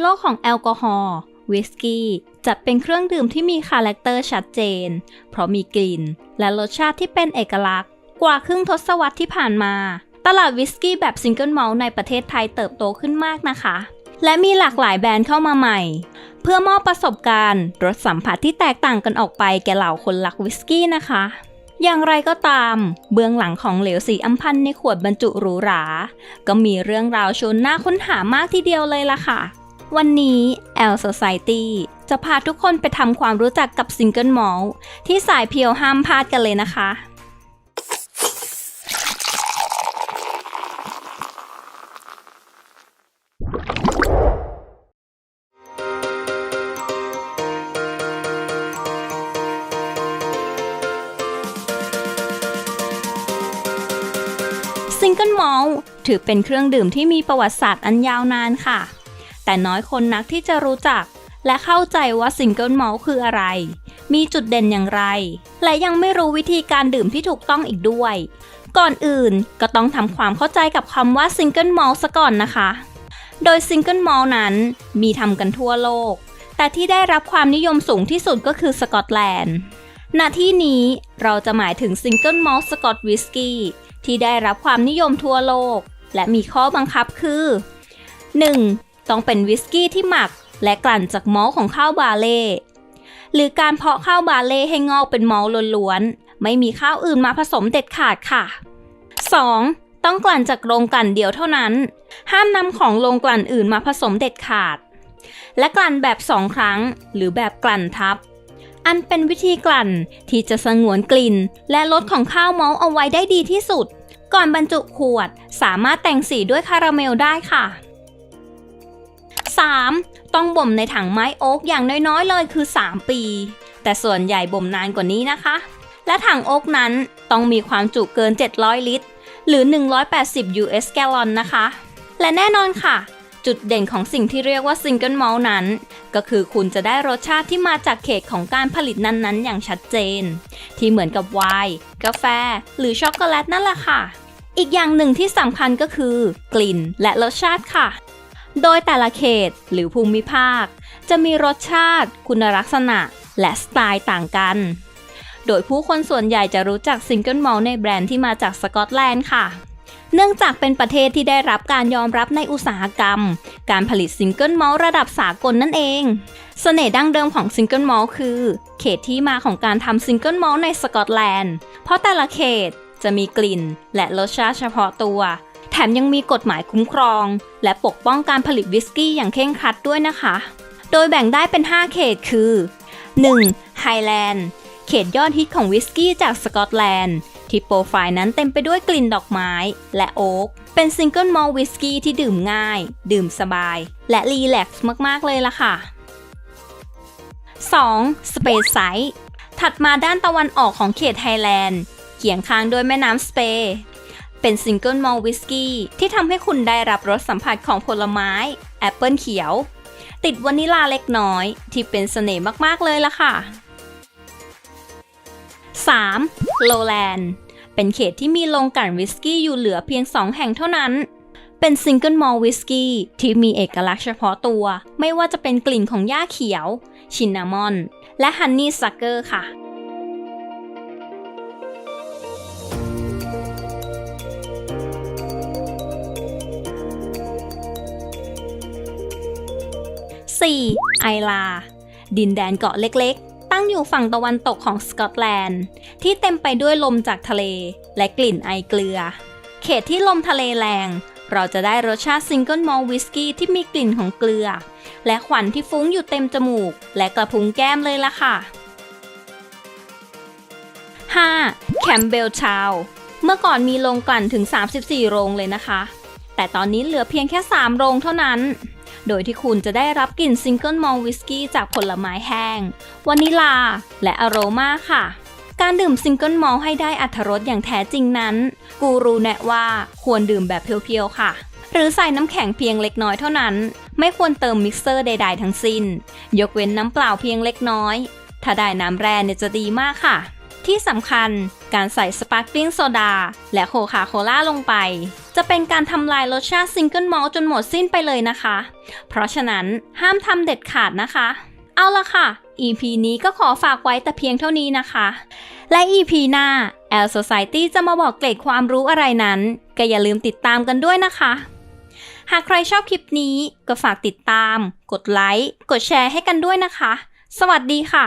โลกของแอลกอฮอล์วิสกี้จัดเป็นเครื่องดื่มที่มีคาแรคเตอร์ชัดเจน เพราะมีกลิ่น และรสชาติที่เป็นเอกลักษณ์ กว่าครึ่งทศวรรษที่ผ่านมา ตลาดวิสกี้แบบซิงเกิลมอลในประเทศไทยเติบโตขึ้นมากนะคะ และมีหลากหลายแบรนด์เข้ามาใหม่ เพื่อมอบประสบการณ์รสสัมผัสที่แตกต่างกันออกไปแก่เหล่าคนรักวิสกี้นะคะอย่างไรก็ตาม เบื้องหลังของเหลวสีอัมพันในขวดบรรจุหรูหรา ก็มีเรื่องราวชวนน่าค้นหามากทีเดียวเลยล่ะค่ะ วันนี้ L Society จะพาทุกคนไปทำความรู้จักกับซิงเกิลมอลที่สายเพียวห้ามพลาดกันเลยนะคะ ซิงเกิลมอลถือเป็นเครื่องดื่มที่มีประวัติศาสตร์อันยาวนานค่ะ แต่น้อยคนนักที่จะรู้จัก และเข้าใจว่าซิงเกิลมอลคืออะไร มีจุดเด่นอย่างไร และยังไม่รู้วิธีการดื่มที่ถูกต้องอีกด้วย ก่อนอื่นก็ต้องทำความเข้าใจกับคำว่าซิงเกิลมอลซะก่อนนะคะ โดยซิงเกิลมอลนั้นมีทำกันทั่วโลก แต่ที่ได้รับความนิยมสูงที่สุดก็คือสกอตแลนด์ณที่นี้เราจะหมายถึงซิงเกิลมอลสกอตวิสกี้ที่ได้รับความนิยมทั่วโลก และมีข้อบังคับคือ 1. ต้องเป็นวิสกี้ที่หมักและกลั่นจากมอลของข้าวบาเล่หรือการเพาะข้าวบาเล่ให้งอกเป็นมอลล้วนๆ ไม่มีข้าวอื่นมาผสมเด็ดขาดค่ะ 2. ต้องกลั่นจากโรงกลั่นเดียวเท่านั้น ห้ามนำของโรงกลั่นอื่นมาผสมเด็ดขาด และกลั่นแบบสองครั้ง หรือแบบกลั่นทับ อันเป็นวิธีกลั่นที่จะสงวนกลิ่น และรสของข้าวมาส์เอาไว้ได้ดีที่สุด ก่อนบรรจุขวดสามารถแต่งสีด้วยคาราเมลได้ค่ะ 3. ต้องบ่มในถังไม้โอ๊กอย่างน้อยๆ เลยคือ 3 ปี แต่ส่วนใหญ่บ่มนานกว่านี้นะคะ และถังโอ๊กนั้นต้องมีความจุเกิน 700 ลิตร หรือ 180 US แกลลอนนะคะ และแน่นอนค่ะ จุดเด่นของสิ่งที่เรียกว่าซิงเกิลมอลนั้น ก็คือคุณจะได้รสชาติที่มาจากเขตของการผลิตนั้นๆ อย่างชัดเจน ที่เหมือนกับไวน์กาแฟ หรือช็อกโกแลตนั่นแหละค่ะ อีกอย่างหนึ่งที่สำคัญก็คือ กลิ่นและรสชาติค่ะ โดยแต่ละเขตหรือภูมิภาค จะมีรสชาติ คุณลักษณะ และสไตล์ต่างกัน โดยผู้คนส่วนใหญ่จะรู้จักซิงเกิลมอลในแบรนด์ที่มาจากสกอตแลนด์ค่ะ เนื่องจากเป็นประเทศที่ได้รับการยอมรับในอุตสาหกรรม การผลิตซิงเกิลมอลระดับสากลนั่นเองเสน่ห์ดั้งเดิมของซิงเกิลมอลคือ เขตที่มาของการทำซิงเกิลมอลในสกอตแลนด์ เพราะแต่ละเขตจะมีกลิ่นและรสชาติเฉพาะตัว มยังมีกฎหมายคุ้มครอง และปกป้องการผลิตวิสกี้อย่างเคร่งครัดด้วยนะคะ โดยแบ่งได้เป็น 5 เขตคือ 1. ไฮแลนด์ เขตยอดฮิตของวิสกี้จากสกอตแลนด์ ที่โปรไฟล์นั้นเต็มไปด้วยกลิ่นดอกไม้ และโอ๊ก เป็นซิงเกิลมอลวิสกี้ที่ดื่มง่าย ดื่มสบาย และรีแลกซ์มากๆเลยล่ะค่ะ 2. Space Side ถัดมาด้านตะวันออกของเขตไฮแลนด์เคียงข้างด้วยแม่น้ำสเป เป็นซิงเกิลมอลวิสกี้ที่ทำให้คุณได้รับรสสัมผัสของผลไม้ แอปเปิลเขียว ติดวานิลาเล็กน้อย ที่เป็นเสน่ห์มาก ๆ เลยล่ะค่ะ 3. โลแลนด์เป็นเขตที่มีโรงกลั่นวิสกี้อยู่เหลือเพียง 2 แห่งเท่านั้น เป็นซิงเกิลมอลวิสกี้ที่มีเอกลักษณ์เฉพาะตัว ไม่ว่าจะเป็นกลิ่นของหญ้าเขียว ชินนามอน และฮันนี่ซักเกอร์ค่ะ 4. ไอลา ดินแดนเกาะเล็กๆ ตั้งอยู่ฝั่งตะวันตกของสกอตแลนด์ ที่เต็มไปด้วยลมจากทะเล และกลิ่นไอเกลือ เขตที่ลมทะเลแรง เราจะได้รสชาติซิงเกิลมอลวิสกี้ที่มีกลิ่นของเกลือ และควันที่ฟุ้งอยู่เต็มจมูก และกระพุ้งแก้มเลยล่ะค่ะ 5. แคมเบลชาวเมื่อก่อนมีโรงกลั่นถึง 34 โรงเลยนะคะ แต่ตอนนี้เหลือเพียงแค่ 3 โรงเท่านั้น โดยที่คุณจะได้รับกลิ่นซิงเกิลมอลวิสกี้จากผลไม้แห้ง วานิลา และอโรมาค่ะ การดื่มซิงเกิลมอลให้ได้อัตรสอย่างแท้จริงนั้น กูรูแนะว่าควรดื่มแบบเพียวๆค่ะ หรือใส่น้ำแข็งเพียงเล็กน้อยเท่านั้น ไม่ควรเติมมิกเซอร์ใด ๆ ทั้งสิ้น ยกเว้นน้ำเปล่าเพียงเล็กน้อย ถ้าได้น้ำแร่เนี่ยจะดีมากค่ะ ที่สำคัญ การใส่สปาร์คลิงโซดาและโคคาโคล่าลงไป จะเป็นการทำลายรสชาติซิงเกิลมอลจนหมดสิ้นไปเลยนะคะ เพราะฉะนั้นห้ามทำเด็ดขาดนะคะ เอาละค่ะ EP นี้ก็ขอฝากไว้แต่เพียงเท่านี้นะคะ และ EP หน้า L Society จะมาบอกเกร็ดความรู้อะไรนั้น ก็อย่าลืมติดตามกันด้วยนะคะ หากใครชอบคลิปนี้ก็ฝากติดตาม กดไลค์ กดแชร์ให้กันด้วยนะคะ สวัสดีค่ะ